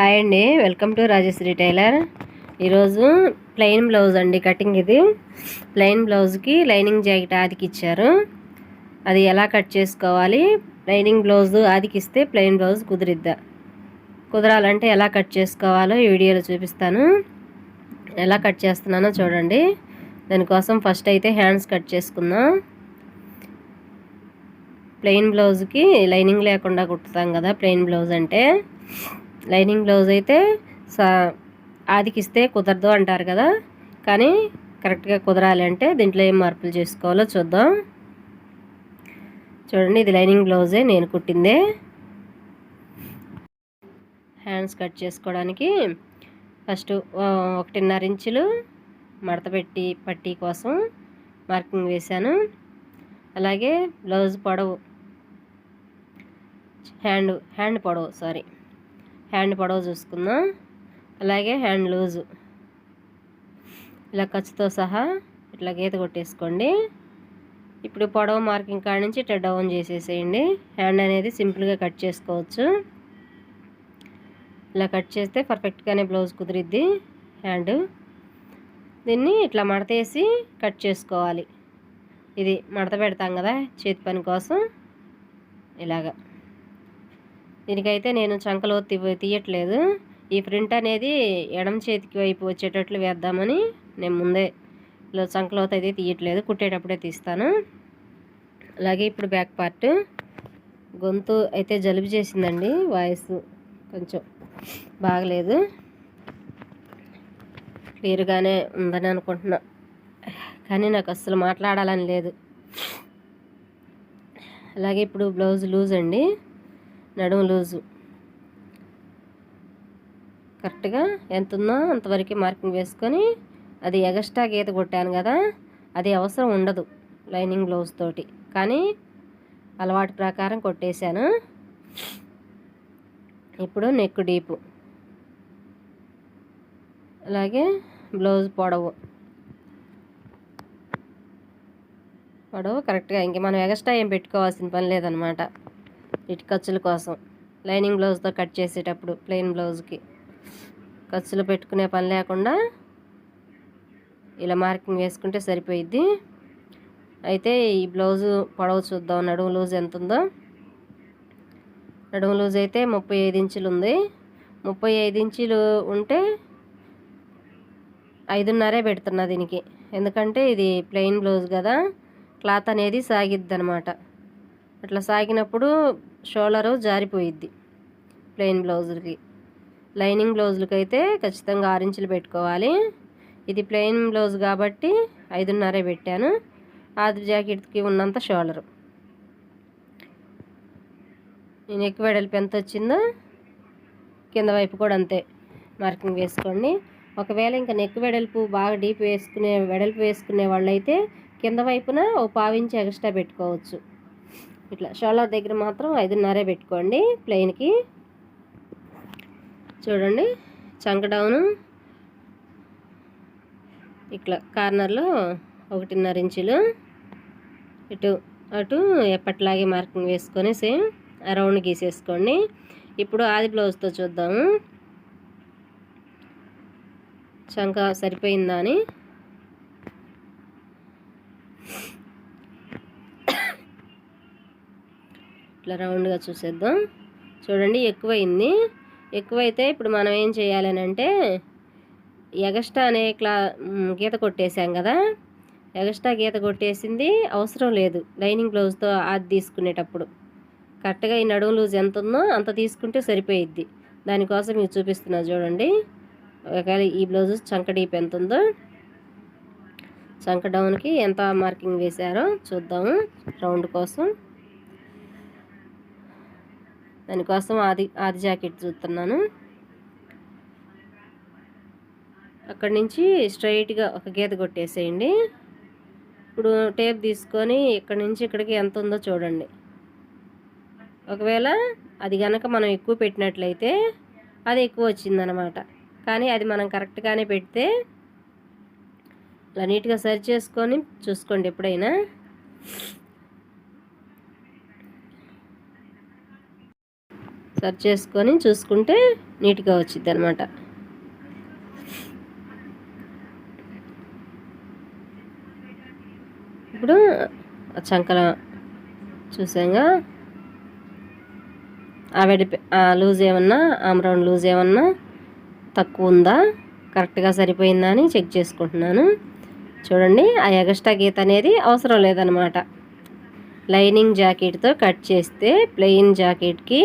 Hi అండి. Welcome to Rajashri tailor. ఈరోజు plain blouse అండి కటింగ్ ఇది. ప్లెయిన్ బ్లౌజ్కి లైనింగ్ జాకెట్ ఆదికి ఇచ్చారు. అది ఎలా కట్ చేసుకోవాలి? లైనింగ్ బ్లౌజ్ ఆదికి ఇస్తే ప్లెయిన్ బ్లౌజ్ కుదిరిద్దా? కుదరాలంటే ఎలా కట్ చేసుకోవాలో ఈ వీడియోలో చూపిస్తాను. ఎలా కట్ చేస్తున్నానో చూడండి. దానికోసం ఫస్ట్ అయితే హ్యాండ్స్ కట్ చేసుకుందాం. ప్లెయిన్ బ్లౌజ్కి లైనింగ్ లేకుండా కుట్టుతాం కదా ప్లెయిన్ బ్లౌజ్ అంటే. లైనింగ్ బ్లౌజ్ అయితే సా ఆదికిస్తే కుదరదు అంటారు కదా. కానీ కరెక్ట్గా కుదరాలి అంటే దీంట్లో ఏం మార్పులు చేసుకోవాలో చూద్దాం. చూడండి ఇది లైనింగ్ బ్లౌజే నేను కుట్టిందే. హ్యాండ్స్ కట్ చేసుకోవడానికి ఫస్ట్ ఒకటిన్నర ఇంచులు మడత పెట్టి పట్టీ కోసం మార్కింగ్ వేశాను. అలాగే బ్లౌజ్ పొడవు హ్యాండ్ హ్యాండ్ పొడవు సారీ. హ్యాండ్ పొడవు చూసుకుందాం. అలాగే హ్యాండ్ లూజు. ఇలా ఖర్చుతో సహా ఇట్లా గీత కొట్టేసుకోండి. ఇప్పుడు పొడవు మార్కింగ్ కాడ నుంచి ఇట్లా డౌన్ చేసేసేయండి. హ్యాండ్ అనేది సింపుల్గా కట్ చేసుకోవచ్చు. ఇలా కట్ చేస్తే పర్ఫెక్ట్గానే బ్లౌజ్ కుదిరిద్ది హ్యాండ్. దీన్ని ఇట్లా మడతేసి కట్ చేసుకోవాలి. ఇది మడత పెడతాం కదా చేతి పని కోసం. ఇలాగా. దీనికైతే నేను చంకలో తీయట్లేదు. ఈ ప్రింట్ అనేది ఎడమ చేతికి వైపు వచ్చేటట్లు వేద్దామని నేను ముందే ఇలా చంకలోత అయితే తీయట్లేదు. కుట్టేటప్పుడే తీస్తాను. అలాగే ఇప్పుడు బ్యాక్ పార్ట్. గొంతు అయితే జలుబు చేసిందండి. వాయిస్ కొంచెం బాగలేదు. క్లియర్గానే ఉందని అనుకుంటున్నా. కానీ నాకు అస్సలు మాట్లాడాలని లేదు. అలాగే ఇప్పుడు బ్లౌజ్ లూజ్ అండి. నడుము లూజు. కరెక్ట్గా ఎంత ఉందో అంతవరకు మార్కింగ్ వేసుకొని అది ఎగస్ట్రా గీత కొట్టాను కదా అది అవసరం ఉండదు లైనింగ్ బ్లౌజ్ తోటి. కానీ అలవాటు ప్రకారం కొట్టేశాను. ఇప్పుడు నెక్ డీపు. అలాగే బ్లౌజ్ పొడవు. పొడవు కరెక్ట్గా ఇంక మనం ఎగస్ట్రా ఏం పెట్టుకోవాల్సిన పని లేదనమాట. ఇటు ఖర్చుల కోసం. లైనింగ్ బ్లౌజ్తో కట్ చేసేటప్పుడు ప్లెయిన్ బ్లౌజ్కి. ఖర్చులు పెట్టుకునే పని లేకుండా ఇలా మార్కింగ్ వేసుకుంటే సరిపోయిద్ది. అయితే ఈ బ్లౌజు పొడవు చూద్దాం. నడుము లూజ్ ఎంత ఉందో నడుము లూజ్ అయితే ముప్పై ఐదు ఇంచులు ఉంది. ముప్పై ఐదు ఇంచులు ఉంటే ఐదున్నరే పెడుతున్నా దీనికి. ఎందుకంటే ఇది ప్లెయిన్ బ్లౌజ్ కదా. క్లాత్ అనేది సాగిద్ది అనమాట అట్లా సాగినప్పుడు షోలరు జారిపోయిద్ది ప్లెయిన్ బ్లౌజులకి. లైనింగ్ బ్లౌజులకి అయితే ఖచ్చితంగా ఆరించులు పెట్టుకోవాలి. ఇది ప్లెయిన్ బ్లౌజ్ కాబట్టి ఐదున్నరే పెట్టాను. ఆది జాకెట్కి ఉన్నంత షోలరు నేను ఎక్కువ వెడల్పు ఎంత వచ్చిందో కింద వైపు కూడా అంతే మార్కింగ్ వేసుకోండి. ఒకవేళ ఇంకా నెక్ వెడల్పు బాగా డీప్ వేసుకునే వెడల్పు వేసుకునే వాళ్ళైతే కింద వైపున ఓ పావించి ఎక్స్ట్రా పెట్టుకోవచ్చు. ఇట్లా షోలార్ దగ్గర మాత్రం ఐదున్నరే పెట్టుకోండి ప్లెయిన్కి. చూడండి చంక డౌను. ఇట్లా కార్నర్లో ఒకటిన్నర ఇంచులు. ఇటు అటు ఎప్పట్లాగే మార్కింగ్ వేసుకొని సేమ్ రౌండ్ గీసేసుకోండి. ఇప్పుడు ఆది బ్లౌజ్తో చూద్దాము. చంక సరిపోయిందా అని. ఇట్లా రౌండ్గా చూసేద్దాం. చూడండి ఎక్కువైంది. ఎక్కువైతే ఇప్పుడు మనం ఏం చేయాలని అంటే ఎగస్ట్రా అనే క్లా గీత కొట్టేసాం కదా. ఎగస్ట్రా గీత కొట్టేసింది. అవసరం లేదు. లైనింగ్ బ్లౌజ్తో అది తీసుకునేటప్పుడు. కరెక్ట్గా ఈ నడుము లూజ్ ఎంత ఉందో అంత తీసుకుంటే సరిపోయిద్ది. దానికోసం మీరు చూపిస్తున్నా చూడండి. ఒకవేళ ఈ బ్లౌజ్ చంక డీప్ ఎంత ఉందో. చంక డౌన్కి ఎంత మార్కింగ్ వేశారో చూద్దాము రౌండ్ కోసం. దానికోసం ఆది ఆది జాకెట్ చూస్తున్నాను. అక్కడి నుంచి స్ట్రైట్గా ఒక గీత కొట్టేసేయండి. ఇప్పుడు టేప్ తీసుకొని ఇక్కడి నుంచి ఇక్కడికి ఎంత ఉందో చూడండి. ఒకవేళ అది కనుక మనం ఎక్కువ పెట్టినట్లయితే అది ఎక్కువ వచ్చిందనమాట. కానీ అది మనం కరెక్ట్గానే పెడితే ఇలా నీట్గా సరి చేసుకొని చూసుకోండి ఎప్పుడైనా. సర్చ్ చేసుకొని చూసుకుంటే నీట్గా వచ్చింది అనమాట ఇప్పుడు ఆ చంకల చూసాంగా ఆవిడ లూజ్ ఏమన్నా ఆమ్రౌండ్ లూజ్ ఏమన్నా తక్కువ ఉందా? కరెక్ట్గా సరిపోయిందా అని చెక్ చేసుకుంటున్నాను. చూడండి ఆ ఎగస్ట్రా గీత అనేది అవసరం లేదనమాట లైనింగ్ జాకెట్తో కట్ చేస్తే ప్లెయిన్ జాకెట్కి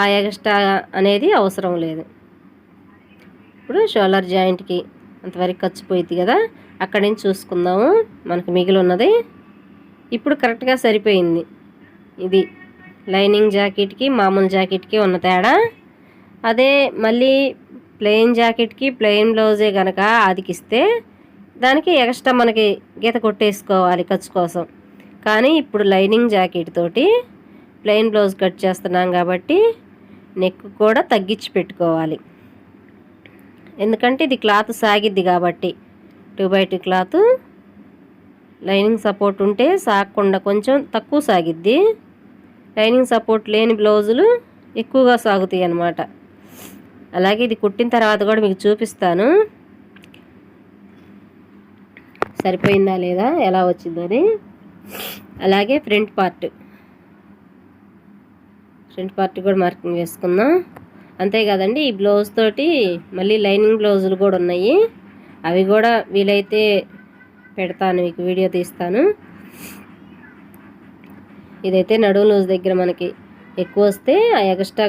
ఆ ఎగస్ట్రా అనేది అవసరం లేదు. ఇప్పుడు షోలర్ జాయింట్కి అంతవరకు ఖర్చు పోయింది కదా అక్కడి నుంచి చూసుకుందాము. మనకు మిగిలి ఉన్నది ఇప్పుడు కరెక్ట్గా సరిపోయింది. ఇది లైనింగ్ జాకెట్కి మామూలు జాకెట్కి ఉన్న తేడా. అదే మళ్ళీ ప్లెయిన్ జాకెట్కి ప్లెయిన్ బ్లౌజే కనుక ఆదికిస్తే దానికి ఎక్స్ట్రా మనకి గీత కొట్టేసుకోవాలి ఖర్చు కోసం. కానీ ఇప్పుడు లైనింగ్ జాకెట్ తోటి ప్లెయిన్ బ్లౌజ్ కట్ చేస్తున్నాం కాబట్టి నెక్ కూడా తగ్గించి పెట్టుకోవాలి. ఎందుకంటే ఇది క్లాత్ సాగిద్ది కాబట్టి two by two cloth. Lining support ఉంటే సాగకుండా కొంచెం తక్కువ సాగిద్ది. లైనింగ్ సపోర్ట్ లేని బ్లౌజులు ఎక్కువగా సాగుతాయి అన్నమాట. అలాగే ఇది కుట్టిన తర్వాత కూడా మీకు చూపిస్తాను. సరిపోయిందా లేదా? ఎలా వచ్చిందని అలాగే ఫ్రంట్ పార్ట్ ఫ్రంట్ పార్ట్ కూడా మార్కింగ్ వేసుకుందాం. అంతేకాదండి ఈ బ్లౌజ్ తోటి మళ్ళీ లైనింగ్ బ్లౌజులు కూడా ఉన్నాయి. అవి కూడా వీలైతే పెడతాను మీకు వీడియో తీస్తాను. ఇదైతే నడుము లూజ్ దగ్గర మనకి ఎక్కువ వస్తే ఆ ఎక్స్ట్రా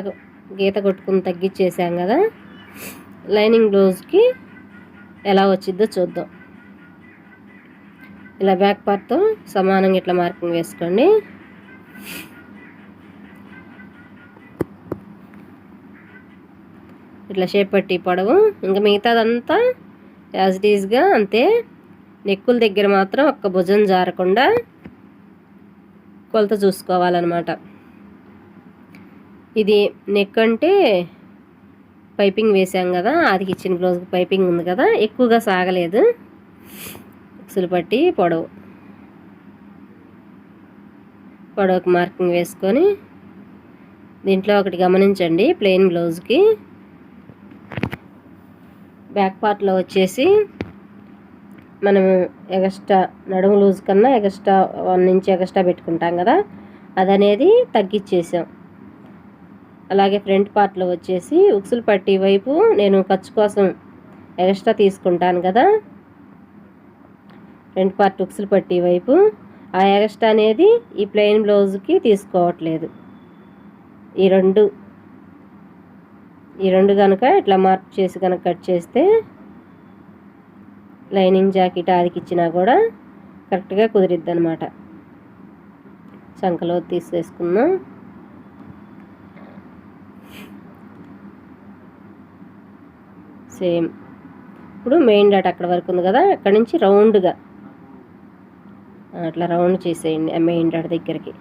గీత కొట్టుకుని తగ్గించేసాం కదా. లైనింగ్ బ్లౌజ్కి ఎలా వచ్చిద్దో చూద్దాం. ఇలా బ్యాక్ పార్ట్తో సమానంగా ఇట్లా మార్కింగ్ వేసుకోండి. ఇట్లా షేప్ పట్టి పొడవు. ఇంకా మిగతాదంతా యాజ్ ఇట్ ఈజ్గా అంతే. నెక్కుల దగ్గర మాత్రం ఒక్క భుజం జారకుండా కొలత చూసుకోవాలన్నమాట. ఇది నెక్ అంటే పైపింగ్ వేసాం కదా అది ఇచ్చిన బ్లౌజ్కి పైపింగ్ ఉంది కదా ఎక్కువగా సాగలేదు. ఉక్సులు పట్టి పొడవు. పొడవుకి మార్కింగ్ వేసుకొని దీంట్లో ఒకటి గమనించండి ప్లెయిన్ బ్లౌజ్కి బ్యాక్ పార్ట్లో వచ్చేసి మనం ఎగస్ట్రా నడుము లూజ్ కన్నా ఎగస్ట్రా వన్ ఇంచ్ ఎగస్ట్రా పెట్టుకుంటాం కదా అదనేది తగ్గించేసాం అలాగే ఫ్రంట్ పార్ట్లో వచ్చేసి ఉక్సులు పట్టి వైపు నేను ఖర్చు కోసం ఎగస్ట్రా తీసుకుంటాను కదా ఫ్రంట్ పార్ట్ ఉక్సులు పట్టి వైపు ఆ ఎగస్ట్రా అనేది ఈ ప్లెయిన్ బ్లౌజ్కి తీసుకోవట్లేదు. ఈ రెండు ఈ రెండు కనుక ఇట్లా మార్క్ చేసి కనుక కట్ చేస్తే లైనింగ్ జాకెట్ ఆదికిచ్చినా కూడా కరెక్ట్గా కుదిరిద్ది అనమాట చంకలో తీసేసుకుందాం. సేమ్. ఇప్పుడు మెయిన్ డాట్ అక్కడ వరకు ఉంది కదా అక్కడ నుంచి రౌండ్గా. అట్లా రౌండ్ చేసేయండి ఆ మెయిన్ డాట్ దగ్గరికి.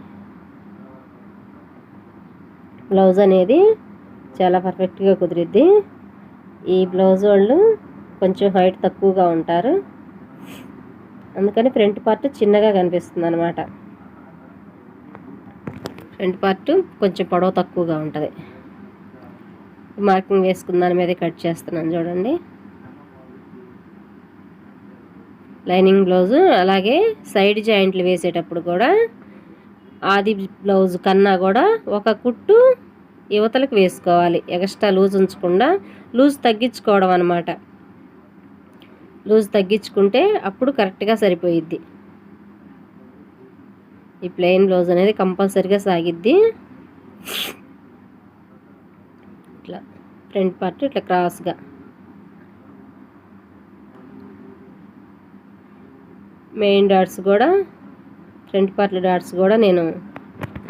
బ్లౌజ్ అనేది చాలా పర్ఫెక్ట్గా కుదిరిద్ది. ఈ బ్లౌజ్ వాళ్ళు కొంచెం హైట్ తక్కువగా ఉంటారు. అందుకని ఫ్రంట్ పార్ట్ చిన్నగా కనిపిస్తుంది అనమాట ఫ్రంట్ పార్ట్ కొంచెం పొడవు తక్కువగా ఉంటుంది. మార్కింగ్ వేసుకున్న దాని మీద కట్ చేస్తున్నాను చూడండి. లైనింగ్ బ్లౌజు అలాగే సైడ్ జాయింట్లు వేసేటప్పుడు కూడా ఆది బ్లౌజ్ కన్నా కూడా ఒక కుట్టు యువతలకు వేసుకోవాలి. ఎక్స్ట్రా లూజ్ ఉంచకుండా లూజ్ తగ్గించుకోవడం అనమాట లూజ్ తగ్గించుకుంటే అప్పుడు కరెక్ట్గా సరిపోయిద్ది. ఈ ప్లెయిన్ బ్లౌజ్ అనేది కంపల్సరిగా సాగిద్ది. ఇట్లా ఫ్రంట్ పార్ట్ ఇట్లా క్రాస్గా. మెయిన్ డాట్స్ కూడా ఫ్రంట్ పార్ట్ల డాట్స్ కూడా నేను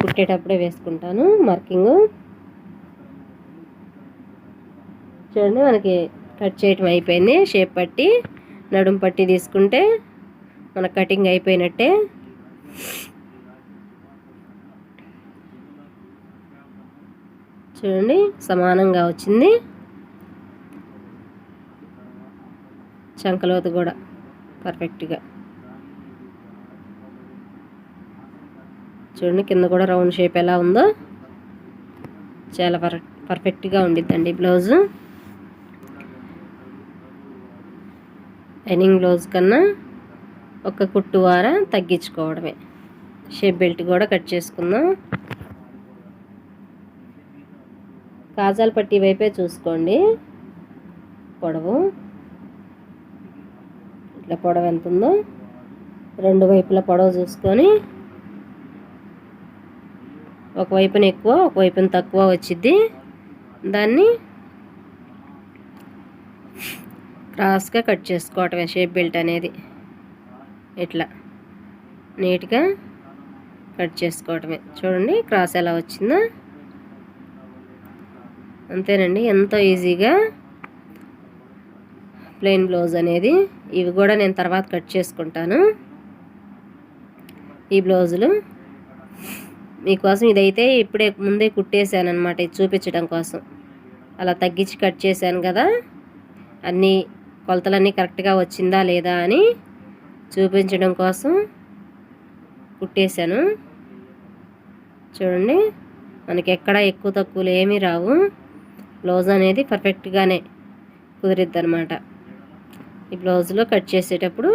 కుట్టేటప్పుడే వేసుకుంటాను. మార్కింగ్ చూడండి మనకి కట్ చేయటం అయిపోయింది. షేప్ పట్టి నడుము పట్టి తీసుకుంటే మన కటింగ్ అయిపోయినట్టే. చూడండి సమానంగా వచ్చింది. చంకలోతు కూడా పర్ఫెక్ట్గా. చూడండి కింద కూడా రౌండ్ షేప్ ఎలా ఉందో. చాలా పర్ పర్ఫెక్ట్గా ఉండిద్దండి బ్లౌజు. లైనింగ్ బ్లౌజ్ కన్నా ఒక కుట్టు వార తగ్గించుకోవడమే. షేప్ బెల్ట్ కూడా కట్ చేసుకుందాం. కాజాల పట్టి వైపే చూసుకోండి. పొడవు. ఇట్లా పొడవు ఎంత ఉందో రెండు వైపుల పొడవు చూసుకొని ఒకవైపున ఎక్కువ ఒకవైపున తక్కువ వచ్చిద్ది. దాన్ని క్రాస్గా కట్ చేసుకోవటమే షేప్ బెల్ట్ అనేది. ఇట్లా. నీట్గా కట్ చేసుకోవటమే. చూడండి క్రాస్ ఎలా వచ్చిందో. అంతేనండి ఎంతో ఈజీగా ప్లెయిన్ బ్లౌజ్ అనేది. ఇవి కూడా నేను తర్వాత కట్ చేసుకుంటాను. ఈ బ్లౌజులు. మీకోసం ఇదైతే ఇప్పుడే ముందే కుట్టేశానమాట అనమాట ఇది చూపించడం కోసం. అలా తగ్గించి కట్ చేశాను కదా. అన్నీ కొలతలన్నీ కరెక్ట్గా వచ్చిందా లేదా అని చూపించడం కోసం కుట్టేశాను. చూడండి మనకి ఎక్కడ ఎక్కువ తక్కువలు ఏమీ రావు. బ్లౌజ్ అనేది పర్ఫెక్ట్గానే కుదిరిద్ది అనమాట ఈ బ్లౌజ్లో కట్ చేసేటప్పుడు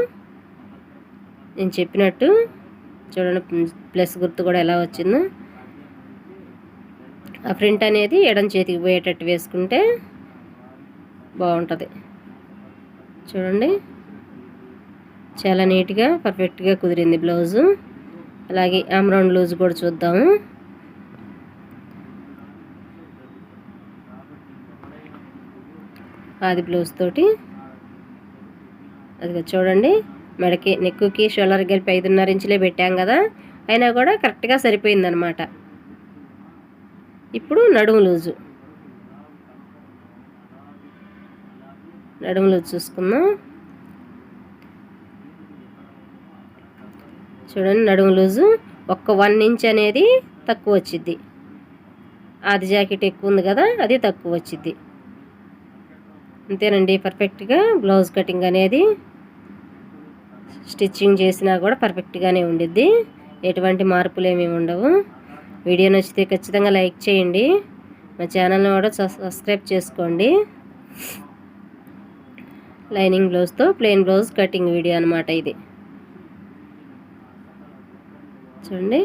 నేను చెప్పినట్టు చూడండి ప్లస్ గుర్తు కూడా ఎలా వచ్చిందో. ఆ ప్రింట్ అనేది ఎడం చేతికి పోయేటట్టు వేసుకుంటే బాగుంటుంది. చూడండి. చాలా నీట్గా పర్ఫెక్ట్గా కుదిరింది బ్లౌజు. అలాగే ఆమ్రౌండ్ లూజ్ కూడా చూద్దాము. ఆది బ్లౌజ్ తోటి. అది చూడండి. మెడకి నెక్కుకి షోల్డర్ గెలిపి ఐదున్నర ఇంచులే పెట్టాం కదా. అయినా కూడా కరెక్ట్గా సరిపోయిందనమాట. ఇప్పుడు నడుము లూజు. నడుము చూసుకుందాం. చూడండి నడుము లూజు ఒక్క వన్ ఇంచ్ అనేది తక్కువ వచ్చింది ఆది జాకెట్ ఎక్కువ ఉంది కదా అది తక్కువ వచ్చిద్ది. అంతేనండి పర్ఫెక్ట్గా బ్లౌజ్ కటింగ్ అనేది స్టిచ్చింగ్ చేసినా కూడా పర్ఫెక్ట్గానే ఉండిద్ది. ఎటువంటి మార్పులు ఏమీ ఉండవు. వీడియో నచ్చితే ఖచ్చితంగా లైక్ చేయండి. మా ఛానల్ని కూడా సబ్స్క్రైబ్ చేసుకోండి. లైనింగ్ బ్లౌజ్తో ప్లెయిన్ బ్లౌజ్ కటింగ్ వీడియో అనమాట ఇది. చూడండి.